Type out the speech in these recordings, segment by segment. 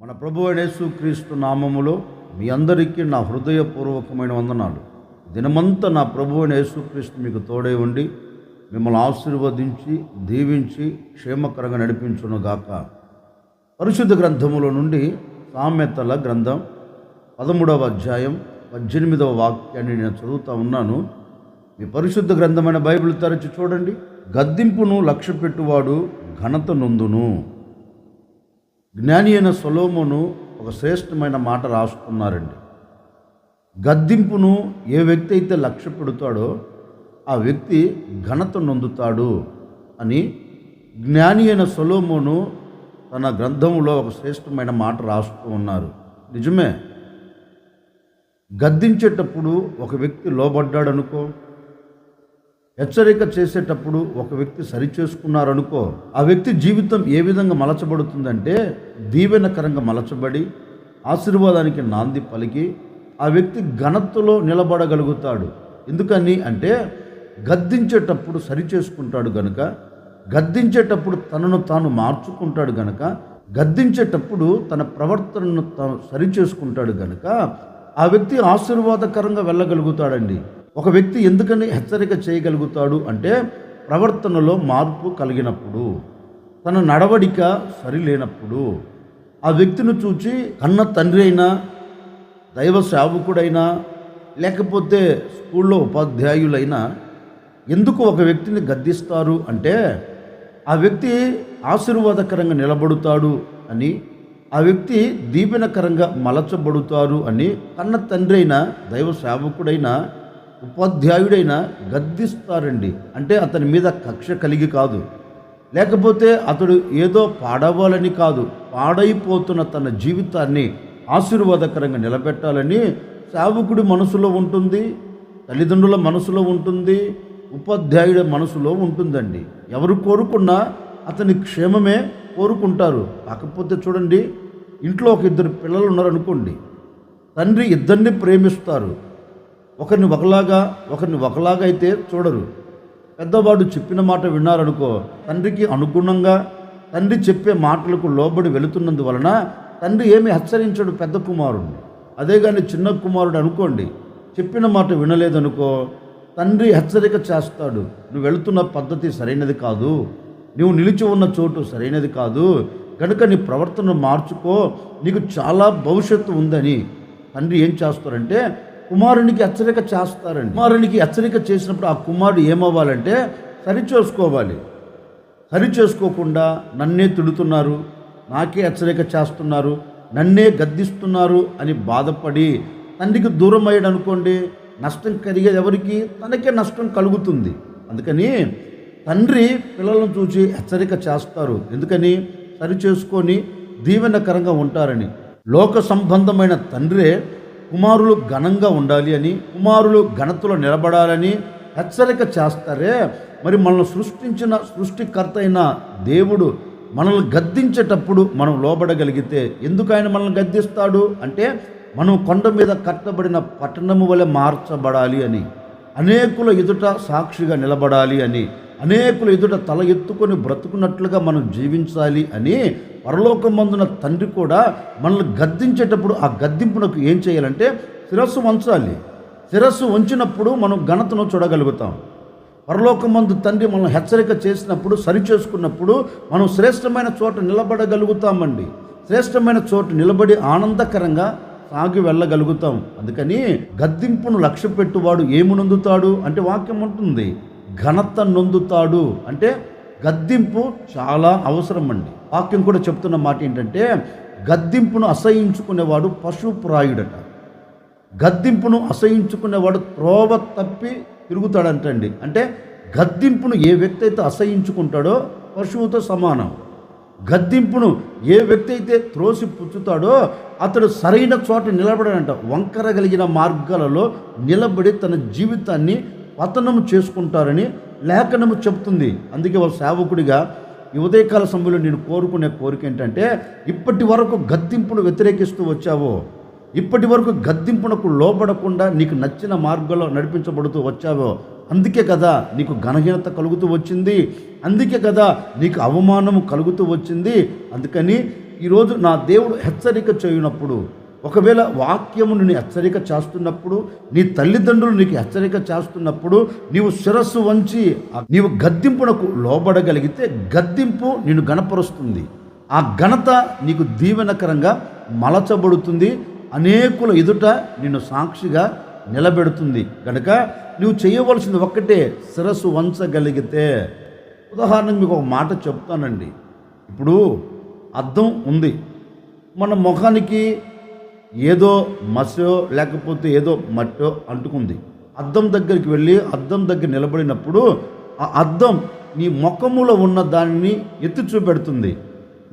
మన ప్రభు యేసుక్రీస్తు నామములో మీ అందరికీ నా హృదయపూర్వకమైన వందనాలు. దినమంతా నా ప్రభు యేసుక్రీస్తు మీకు తోడై ఉండి మిమ్మల్ని ఆశీర్వదించి దీవించి క్షేమకరంగా నడిపించును గాక. పరిశుద్ధ గ్రంథములో నుండి సామెతల గ్రంథం పదమూడవ అధ్యాయం పద్దెనిమిదవ వాక్యాన్ని నేను చదువుతా ఉన్నాను. మీ పరిశుద్ధ గ్రంథమైన బైబిల్ తరచి చూడండి. గద్దింపును లక్ష్య పెట్టువాడు ఘనత నొందును. జ్ఞాని అయిన సొలోమును ఒక శ్రేష్టమైన మాట రాసుకున్నారండి. గద్దింపును ఏ వ్యక్తి అయితే లక్ష్య పెడతాడో ఆ వ్యక్తి ఘనత నొందుతాడు అని జ్ఞాని అయిన సొలోమును తన గ్రంథంలో ఒక శ్రేష్టమైన మాట రాస్తూ ఉన్నారు. నిజమే. గద్దించేటప్పుడు ఒక వ్యక్తి లోబడ్డాడనుకో అనుకో హెచ్చరిక చేసేటప్పుడు ఒక వ్యక్తి సరిచేసుకున్నారనుకో ఆ వ్యక్తి జీవితం ఏ విధంగా మలచబడుతుందంటే దీవెనకరంగా మలచబడి ఆశీర్వాదానికి నాంది పలికి ఆ వ్యక్తి ఘనతలో నిలబడగలుగుతాడు. ఎందుకని అంటే గద్దించేటప్పుడు సరిచేసుకుంటాడు గనుక గద్దించేటప్పుడు తనను తాను మార్చుకుంటాడు గనక గద్దించేటప్పుడు తన ప్రవర్తనను తాను సరిచేసుకుంటాడు గనక ఆ వ్యక్తి ఆశీర్వాదకరంగా వెళ్ళగలుగుతాడండి. ఒక వ్యక్తి ఎందుకని హెచ్చరిక చేయగలుగుతాడు అంటే ప్రవర్తనలో మార్పు కలిగినప్పుడు తన నడవడిక సరిలేనప్పుడు ఆ వ్యక్తిని చూచి కన్న తండ్రి అయినా దైవ సేవకుడైనా లేకపోతే స్కూల్లో ఉపాధ్యాయులైనా ఎందుకు ఒక వ్యక్తిని గద్దిస్తారు అంటే ఆ వ్యక్తి ఆశీర్వాదకరంగా నిలబడుతాడు అని ఆ వ్యక్తి దీపెనకరంగా మలచబడుతారు అని కన్న తండ్రి అయినా దైవ సేవకుడైనా ఉపాధ్యాయుడైనా గద్దిస్తారండి. అంటే అతని మీద కక్ష కలిగి కాదు. లేకపోతే అతడు ఏదో పాడవాలని కాదు. పాడైపోతున్న తన జీవితాన్ని ఆశీర్వాదకరంగా నిలబెట్టాలని సేవకుడి మనసులో ఉంటుంది తల్లిదండ్రుల మనసులో ఉంటుంది ఉపాధ్యాయుడి మనసులో ఉంటుందండి. ఎవరు కోరుకున్నా అతని క్షేమమే కోరుకుంటారు. కాకపోతే చూడండి ఇంట్లో ఒక ఇద్దరు పిల్లలు ఉన్నారనుకోండి తండ్రి ఇద్దరిని ప్రేమిస్తారు. ఒకరిని ఒకలాగా ఒకరిని ఒకలాగా అయితే చూడరు. పెద్దవాడు చెప్పిన మాట విన్నారనుకో తండ్రికి అనుగుణంగా తండ్రి చెప్పే మాటలకు లోబడి వెళుతున్నందువలన తండ్రి ఏమి హెచ్చరించడు పెద్ద కుమారుడు అదే కానీ చిన్న కుమారుడు అనుకోండి చెప్పిన మాట వినలేదనుకో తండ్రి హెచ్చరిక చేస్తాడు నువ్వు వెళుతున్న పద్ధతి సరైనది కాదు నువ్వు నిలిచి ఉన్న చోటు సరైనది కాదు కనుక నీ ప్రవర్తన మార్చుకో నీకు చాలా భవిష్యత్తు ఉందని. తండ్రి ఏం చేస్తారంటే కుమారునికి హెచ్చరిక చేస్తారండి. కుమారునికి హెచ్చరిక చేసినప్పుడు ఆ కుమారుడు ఏమవ్వాలంటే సరిచేసుకోవాలి. సరి చేసుకోకుండా నన్నే తిడుతున్నారు నాకే హెచ్చరిక చేస్తున్నారు నన్నే గద్దిస్తున్నారు అని బాధపడి తండ్రికి దూరం అయ్యాడు అనుకోండి నష్టం కలిగేది ఎవరికి? తనకే నష్టం కలుగుతుంది. అందుకని తండ్రి పిల్లలను చూసి హెచ్చరిక చేస్తారు. ఎందుకని? సరి చేసుకొని దీవెనకరంగా ఉంటారని. లోక సంబంధమైన తండ్రే కుమారులు ఘనంగా ఉండాలి అని కుమారులు ఘనతలో నిలబడాలని హెచ్చరిక చేస్తారే. మరి మనల్ని సృష్టించిన సృష్టికర్త అయిన దేవుడు మనల్ని గద్దించేటప్పుడు మనం లోబడగలిగితే ఎందుకు ఆయన మనల్ని గద్దిస్తాడు? అంటే మనం కొండ మీద కట్టబడిన పట్టణము వలె మార్చబడాలి అని అనేకుల ఎదుట సాక్షిగా నిలబడాలి అని అనేకులు ఎదుట తల ఎత్తుకొని బ్రతుకున్నట్లుగా మనం జీవించాలి అని పరలోకమందున తండ్రి కూడా మనల్ని గద్దించేటప్పుడు ఆ గద్దింపునకు ఏం చేయాలంటే శిరస్సు వంచాలి. శిరస్సు వంచినప్పుడు మనం ఘనతను చూడగలుగుతాం. పరలోకమందు తండ్రి మనం హెచ్చరిక చేసినప్పుడు సరిచేసుకున్నప్పుడు మనం శ్రేష్టమైన చోట నిలబడగలుగుతామండి. శ్రేష్టమైన చోటు నిలబడి ఆనందకరంగా సాగి వెళ్ళగలుగుతాం. అందుకని గద్దింపును లక్ష్య పెట్టువాడు ఏమునందుతాడు? అంటే వాక్యం ఉంటుంది. ఘనత నొందుతాడు అంటే గద్దింపు చాలా అవసరం అండి వాక్యం కూడా చెప్తున్న మాట ఏంటంటే గద్దింపును అసహించుకునేవాడు పశుప్రాయుడట. గద్దింపును అసహించుకునేవాడు త్రోవ తప్పి తిరుగుతాడంటండి. అంటే గద్దింపును ఏ వ్యక్తి అయితే అసహించుకుంటాడో పశువుతో సమానం. గద్దింపును ఏ వ్యక్తి అయితే త్రోసి పుచ్చుతాడో అతడు సరైన చోట నిలబడాడంట. వంకర కలిగిన మార్గాలలో నిలబడి తన జీవితాన్ని పతనము చేసుకుంటారని లేఖనము చెప్తుంది. అందుకే వాళ్ళ సేవకుడిగా ఉదయకాల సమయంలో నేను కోరుకునే కోరిక ఏంటంటే ఇప్పటి వరకు గద్దింపును వ్యతిరేకిస్తూ వచ్చావో. ఇప్పటి వరకు గద్దింపునకు లోపడకుండా నీకు నచ్చిన మార్గంలో నడిపించబడుతూ వచ్చావో. అందుకే కదా నీకు ఘనహీనత కలుగుతూ వచ్చింది. అందుకే కదా నీకు అవమానము కలుగుతూ వచ్చింది. అందుకని ఈరోజు నా దేవుడు హెచ్చరిక చేయనప్పుడు ఒకవేళ వాక్యము నిన్ను హెచ్చరిక చేస్తున్నప్పుడు నీ తల్లిదండ్రులు నీకు హెచ్చరిక చేస్తున్నప్పుడు నీవు శిరస్సు వంచి నీవు గద్దింపునకు లోబడగలిగితే గద్దింపు నిన్ను గణపరుస్తుంది ఆ ఘనత నీకు దీవెనకరంగా మలచబడుతుంది. అనేకుల ఎదుట నిన్ను సాక్షిగా నిలబెడుతుంది. కనుక నువ్వు చేయవలసింది ఒక్కటే శిరస్సు వంచగలిగితే. ఉదాహరణకు మీకు ఒక మాట చెప్తానండి. ఇప్పుడు అర్థం ఉంది. మన ముఖానికి ఏదో మసో లేకపోతే ఏదో మట్టో అంటుకుంది. అద్దం దగ్గరికి వెళ్ళి అద్దం దగ్గర నిలబడినప్పుడు ఆ అద్దం నీ ముఖములో ఉన్న దానిని ఎత్తి చూపెడుతుంది.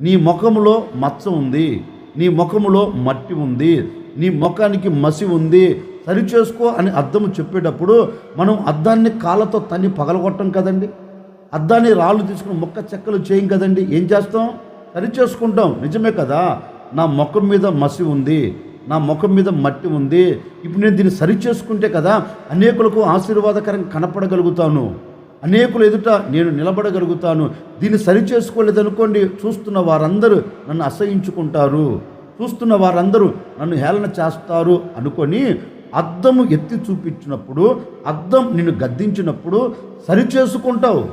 నీ ముఖములో మచ్చ ఉంది. నీ ముఖములో మట్టి ఉంది. నీ ముఖానికి మసి ఉంది. సరిచేసుకో అని అద్దము చెప్పేటప్పుడు మనం అద్దాన్ని కాళ్ళతో తన్ని పగలగొట్టం కదండి. అద్దాన్ని రాళ్ళు తీసుకుని మొక్క చెక్కలు చేయం కదండి. ఏం చేస్తాం? సరి చేసుకుంటాం నిజమే కదా? నా ముఖం మీద మసి ఉంది. నా ముఖం మీద మట్టి ఉంది. ఇప్పుడు నేను దీన్ని సరి చేసుకుంటే కదా అనేకులకు ఆశీర్వాదకరంగా కనపడగలుగుతాను. అనేకులు ఎదుట నేను నిలబడగలుగుతాను. దీన్ని సరి చేసుకోలేదనుకోండి చూస్తున్న వారందరూ నన్ను అసహించుకుంటారు. చూస్తున్న వారందరూ నన్ను హేళన చేస్తారు అనుకొని అద్దము ఎత్తి చూపించినప్పుడు అద్దం నిన్ను గద్దించినప్పుడు సరి చేసుకుంటావు.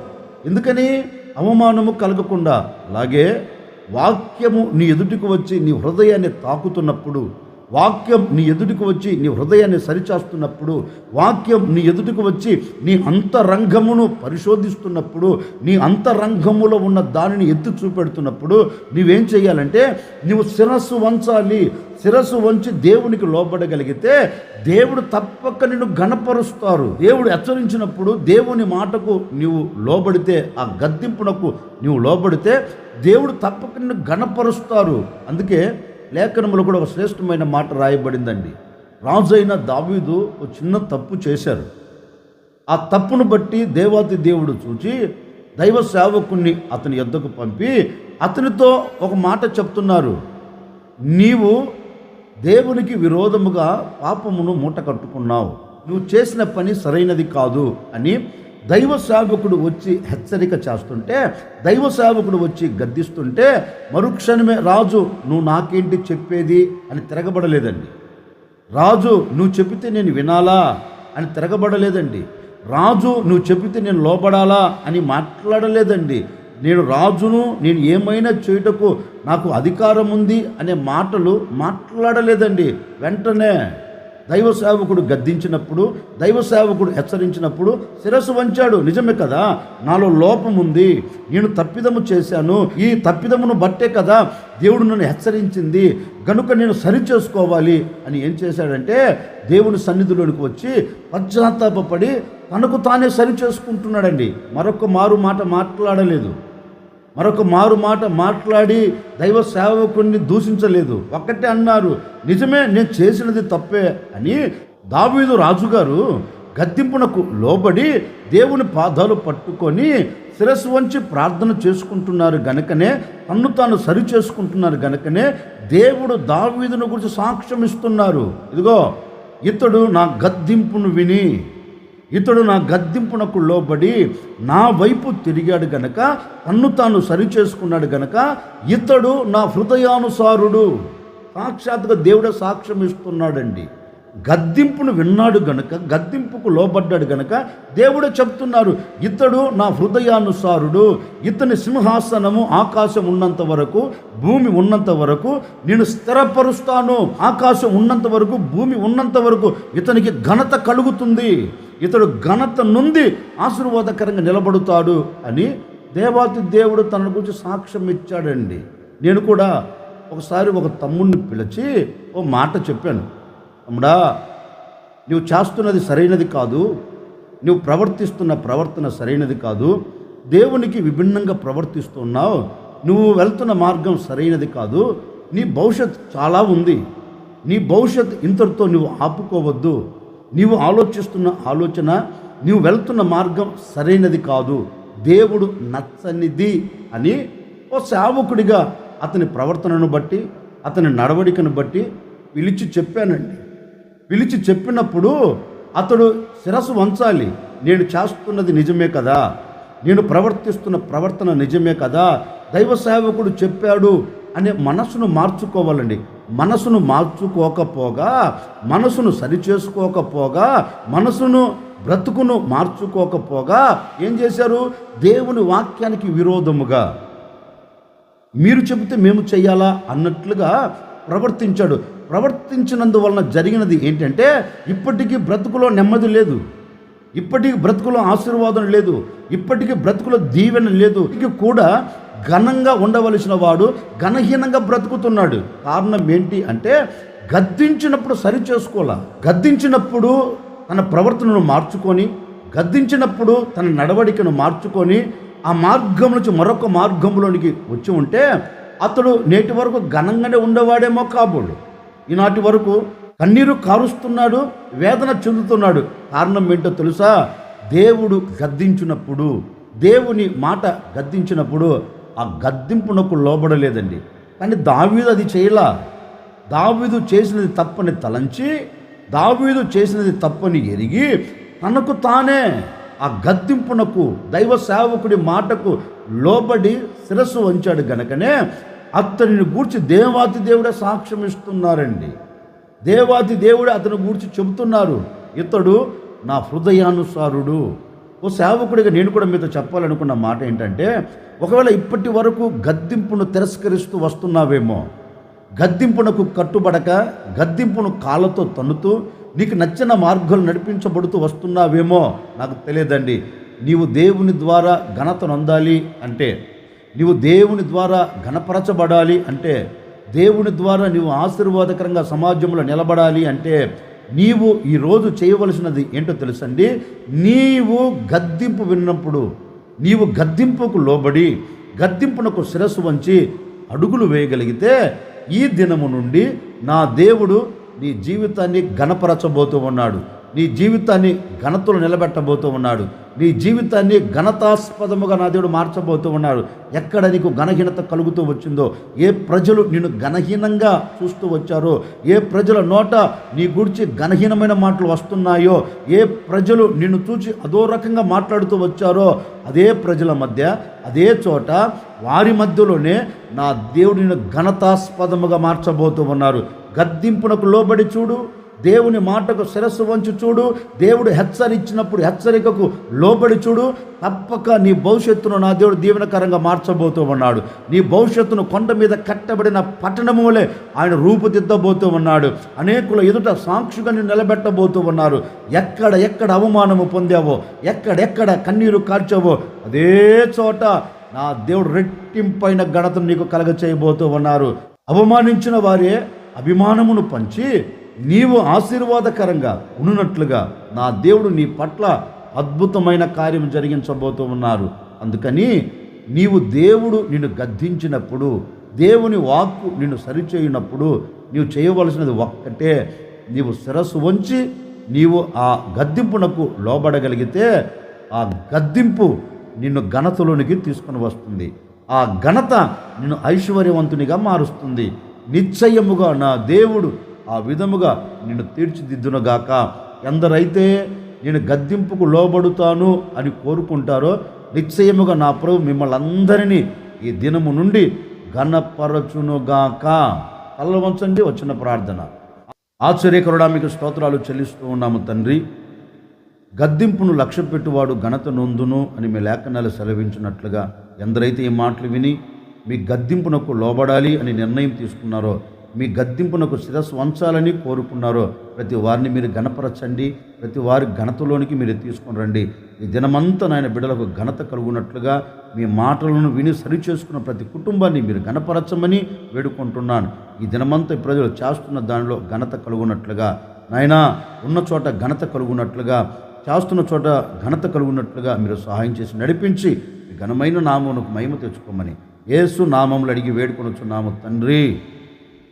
ఎందుకని? అవమానము కలగకుండా. అలాగే వాక్యము నీ ఎదుటికి వచ్చి నీ హృదయాన్ని తాకుతున్నప్పుడు వాక్యం నీ ఎదుటికి వచ్చి నీ హృదయాన్ని సరిచేస్తున్నప్పుడు వాక్యం నీ ఎదుటికి వచ్చి నీ అంతరంగమును పరిశోధిస్తున్నప్పుడు నీ అంతరంగములో ఉన్న దానిని ఎత్తి చూపెడుతున్నప్పుడు నీవేం చేయాలంటే నువ్వు శిరస్సు వంచాలి. శిరస్సు వంచి దేవునికి లోబడగలిగితే దేవుడు తప్పక నిన్ను గణపరుస్తారు దేవుడు హెచ్చరించినప్పుడు దేవుని మాటకు నీవు లోబడితే ఆ గద్దింపునకు నీవు లోబడితే దేవుడు తప్పక నిన్ను గణపరుస్తారు అందుకే లేఖనములో కూడా ఒక శ్రేష్టమైన మాట రాయబడిందండి. రాజు అయిన దావీదు ఒక చిన్న తప్పు చేశారు. ఆ తప్పును బట్టి దేవాతి దేవుడు చూచి దైవ సేవకుణ్ణి అతని ఎద్దకు పంపి అతనితో ఒక మాట చెప్తున్నారు. నీవు దేవునికి విరోధముగా పాపమును మూట కట్టుకున్నావు. నువ్వు చేసిన పని సరైనది కాదు అని దైవ సేవకుడు వచ్చి హెచ్చరిక చేస్తుంటే దైవ సేవకుడు వచ్చి గద్దిస్తుంటే మరుక్షణమే రాజు నువ్వు నాకేంటి చెప్పేది? అని తిరగబడలేదండి. రాజు నువ్వు చెబితే నేను వినాలా? అని తిరగబడలేదండి. రాజు నువ్వు చెబితే నేను లోపడాలా అని మాట్లాడలేదండి. నేను రాజును నేను ఏమైనా చేయుటకు నాకు అధికారం ఉంది అనే మాటలు మాట్లాడలేదండి. వెంటనే దైవ సేవకుడు గద్దించినప్పుడు దైవ సేవకుడు హెచ్చరించినప్పుడు శిరస్సు వంచాడు. నిజమే కదా? నాలో లోపం ఉంది. నేను తప్పిదము చేశాను. ఈ తప్పిదమును బట్టే కదా దేవుడు నన్ను హెచ్చరించింది. గనుక నేను సరి చేసుకోవాలి అని ఏం చేశాడంటే దేవుని సన్నిధిలోనికి వచ్చి పశ్చాత్తాపడి తనకు తానే సరి చేసుకుంటున్నాడండి మరొక మారు మాట మాట్లాడలేదు. మరొక మారు మాట మాట్లాడి దైవ సేవకుడిని దూషించలేదు. ఒక్కటే అన్నారు నిజమే నేను చేసినది తప్పే అని దావీదు రాజుగారు గద్దింపునకు లోబడి దేవుని పాదాలు పట్టుకొని శిరస్సు వంచి ప్రార్థన చేసుకుంటున్నారు గనుకనే తన్ను తాను సరి చేసుకుంటున్నారు గనుకనే దేవుడు దావీదును గురించి సాక్ష్యం ఇస్తున్నారు ఇదిగో ఇతడు నా గద్దింపును విని ఇతడు నా గద్దింపునకు లోబడి నా వైపు తిరిగాడు గనక తన్ను తాను సరి చేసుకున్నాడు గనక ఇతడు నా హృదయానుసారుడు. సాక్షాత్తుగా దేవుడే సాక్ష్యం ఇస్తున్నాడండి. గద్దింపును విన్నాడు గనక గద్దింపుకు లోబడ్డాడు గనక దేవుడే చెప్తున్నారు ఇతడు నా హృదయానుసారుడు. ఇతని సింహాసనము ఆకాశం ఉన్నంత వరకు భూమి ఉన్నంత వరకు నేను స్థిరపరుస్తాను. ఆకాశం ఉన్నంత వరకు భూమి ఉన్నంత వరకు ఇతనికి ఘనత కలుగుతుంది. ఇతడు ఘనత నుండి ఆశీర్వాదకరంగా నిలబడుతాడు అని దేవాతి దేవుడు తన గురించి సాక్ష్యం ఇచ్చాడండి. నేను కూడా ఒకసారి ఒక తమ్ముడిని పిలిచి ఓ మాట చెప్పాను. అమ్మడా నువ్వు చేస్తున్నది సరైనది కాదు. నువ్వు ప్రవర్తిస్తున్న ప్రవర్తన సరైనది కాదు. దేవునికి విభిన్నంగా ప్రవర్తిస్తున్నావు. నువ్వు వెళ్తున్న మార్గం సరైనది కాదు. నీ భవిష్యత్ చాలా ఉంది. నీ భవిష్యత్ ఇంతటితో నువ్వు ఆపుకోవద్దు. నీవు ఆలోచిస్తున్న ఆలోచన నీవు వెళ్తున్న మార్గం సరైనది కాదు. దేవుడు నచ్చనిది అని ఓ సేవకుడిగా అతని ప్రవర్తనను బట్టి అతని నడవడికను బట్టి పిలిచి చెప్పానండి. పిలిచి చెప్పినప్పుడు అతడు శిరస్సు వంచాలి. నేను చేస్తున్నది నిజమే కదా. నేను ప్రవర్తిస్తున్న ప్రవర్తన నిజమే కదా. దైవ సేవకుడు చెప్పాడు అనే మనసును మార్చుకోవాలండి. మనసును మార్చుకోకపోగా మనసును సరిచేసుకోకపోగా మనసును బ్రతుకును మార్చుకోకపోగా ఏం చేశారు? దేవుని వాక్యానికి విరోధముగా మీరు చెబితే మేము చేయాలా అన్నట్లుగా ప్రవర్తించాడు. ప్రవర్తించినందువలన జరిగినది ఏంటంటే ఇప్పటికీ బ్రతుకులో నెమ్మది లేదు. ఇప్పటికీ బ్రతుకులో ఆశీర్వాదం లేదు. ఇప్పటికీ బ్రతుకులో దీవెన లేదు. ఇక కూడా ఘనంగా ఉండవలసిన వాడు ఘనహీనంగా బ్రతుకుతున్నాడు. కారణం ఏంటి అంటే గద్దించినప్పుడు సరి చేసుకోవాలా గద్దించినప్పుడు తన ప్రవర్తనను మార్చుకొని గద్దించినప్పుడు తన నడవడికను మార్చుకొని ఆ మార్గం నుంచి మరొక మార్గంలోనికి వచ్చి ఉంటే అతడు నేటి వరకు ఘనంగానే ఉండేవాడేమో కాబోడు ఈనాటి వరకు కన్నీరు కారుస్తున్నాడు వేదన చెందుతున్నాడు. కారణం ఏంటో తెలుసా? దేవుడు గద్దించినప్పుడు దేవుని మాట గద్దించినప్పుడు ఆ గద్దింపునకు లోబడలేదండి. కానీ దావీదు అది చేయలా. దావీదు చేసినది తప్పని తలంచి దావీదు చేసినది తప్పని ఎరిగి తనకు తానే ఆ గద్దింపునకు దైవ సేవకుడి మాటకు లోబడి శిరస్సు వంచాడు గనకనే అతనిని గూర్చి దేవాతి దేవుడే సాక్ష్యం ఇస్తున్నారండి. దేవాతి దేవుడే అతని గూర్చి చెబుతున్నారు. ఇతడు నా హృదయానుసారుడు. ఓ సేవకుడిగా నేను కూడా మీతో చెప్పాలనుకున్న మాట ఏంటంటే ఒకవేళ ఇప్పటి వరకు గద్దింపును తిరస్కరిస్తూ వస్తున్నావేమో గద్దింపునకు కట్టుబడక గద్దింపును కాళ్ళతో తన్నుతూ నీకు నచ్చిన మార్గాలు నడిపించబడుతూ వస్తున్నావేమో నాకు తెలియదండి. నీవు దేవుని ద్వారా ఘనత నొందాలి అంటే నీవు దేవుని ద్వారా ఘనపరచబడాలి అంటే దేవుని ద్వారా నీవు ఆశీర్వాదకరంగా సమాజంలో నిలబడాలి అంటే నీవు ఈరోజు చేయవలసినది ఏంటో తెలుసండి? నీవు గద్దింపు విన్నప్పుడు నీవు గద్దింపుకు లోబడి గద్దింపునకు శిరస్సు వంచి అడుగులు వేయగలిగితే ఈ దినము నుండి నా దేవుడు నీ జీవితాన్ని ఘనపరచబోతూ ఉన్నాడు. నీ జీవితాన్ని ఘనతలు నిలబెట్టబోతూ ఉన్నాడు. నీ జీవితాన్ని ఘనతాస్పదముగా నా దేవుడు మార్చబోతూ ఉన్నాడు. ఎక్కడ నీకు ఘనహీనత కలుగుతూ వచ్చిందో ఏ ప్రజలు నిన్ను ఘనహీనంగా చూస్తూ వచ్చారో ఏ ప్రజల నోట నీ గురించి ఘనహీనమైన మాటలు వస్తున్నాయో ఏ ప్రజలు నిన్ను చూచి అదో రకంగా మాట్లాడుతూ వచ్చారో అదే ప్రజల మధ్య అదే చోట వారి మధ్యలోనే నా దేవుడిని ఘనతాస్పదముగా మార్చబోతూ ఉన్నారు. గద్దింపునకు లోబడి చూడు. దేవుని మాటకు శిరస్సు వంచి చూడు దేవుడు హెచ్చరించినప్పుడు హెచ్చరికకు లోబడి చూడు తప్పక నీ భవిష్యత్తును నా దేవుడు దీవెనకరంగా మార్చబోతూ ఉన్నాడు నీ భవిష్యత్తును కొండ మీద కట్టబడిన పట్టణము వలె ఆయన రూపుదిద్దబోతూ ఉన్నాడు అనేకుల ఎదుట సాక్షిగా నిన్ను నిలబెట్టబోతూ ఉన్నారు ఎక్కడ ఎక్కడ అవమానము పొందావో ఎక్కడెక్కడ కన్నీరు కార్చావో అదే చోట నా దేవుడు రెట్టింపైన గణతను నీకు కలగ చేయబోతూ ఉన్నారు అవమానించిన వారే అభిమానమును పంచి నీవు ఆశీర్వాదకరంగా ఉన్నట్లుగా నా దేవుడు నీ పట్ల అద్భుతమైన కార్యం జరిగించబోతూ ఉన్నారు. అందుకని నీవు దేవుడు నిన్ను గద్దించినప్పుడు దేవుని వాక్కు నిన్ను సరిచేయునప్పుడు నీవు చేయవలసినది ఒక్కటే. నీవు శిరస్సు వంచి నీవు ఆ గద్దింపునకు లోబడగలిగితే ఆ గద్దింపు నిన్ను ఘనతలోనికి తీసుకొని వస్తుంది. ఆ ఘనత నిన్ను ఐశ్వర్యవంతునిగా మారుస్తుంది. నిశ్చయముగా నా దేవుడు ఆ విధముగా నిన్ను తీర్చిదిద్దునగాక. ఎందరైతే నేను గద్దింపుకు లోబడుతాను అని కోరుకుంటారో నిశ్చయముగా నా ప్రభు మిమ్మల్ని అందరినీ ఈ దినము నుండి ఘనపరచునుగాక. కళ్ళ వంచండి వచ్చిన ప్రార్థన. ఆశ్చర్యకరుడా మీకు స్తోత్రాలు చెల్లిస్తూ ఉన్నాము తండ్రి. గద్దింపును లక్ష్య పెట్టువాడు ఘనత నొందును అని మీ లేఖనాలు సెలవించినట్లుగా ఎందరైతే ఈ మాటలు విని మీ గద్దింపునకు లోబడాలి అని నిర్ణయం తీసుకున్నారో మీ గద్దింపునకు శిరస్సు వంచాలని కోరుకున్నారో ప్రతి వారిని మీరు ఘనపరచండి ప్రతి వారి ఘనతలోనికి మీరు తీసుకొని రండి. ఈ దినమంతా నాయన బిడ్డలకు ఘనత కలుగునట్లుగా మీ మాటలను విని సరిచేసుకున్న ప్రతి కుటుంబాన్ని మీరు ఘనపరచమని వేడుకుంటున్నాను. ఈ దినమంతా ప్రజలు చేస్తున్న దానిలో ఘనత కలుగునట్లుగా నాయనా ఉన్న చోట ఘనత కలుగునట్లుగా చేస్తున్న చోట ఘనత కలుగునట్లుగా మీరు సహాయం చేసి నడిపించి ఘనమైన నామమునకు మహిమ తెచ్చుకోమని ఏసు నామములు అడిగి వేడుకొనొచ్చు నామ తండ్రి.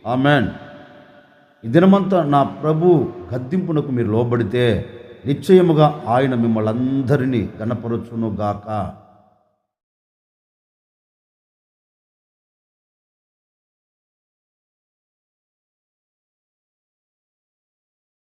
ఆమెన్. ఈ దినమంతా నా ప్రభు గద్దింపునకు మీరు లోబడితే నిశ్చయముగా ఆయన మిమ్మల్ని అందరినీ గణపరచును గాక.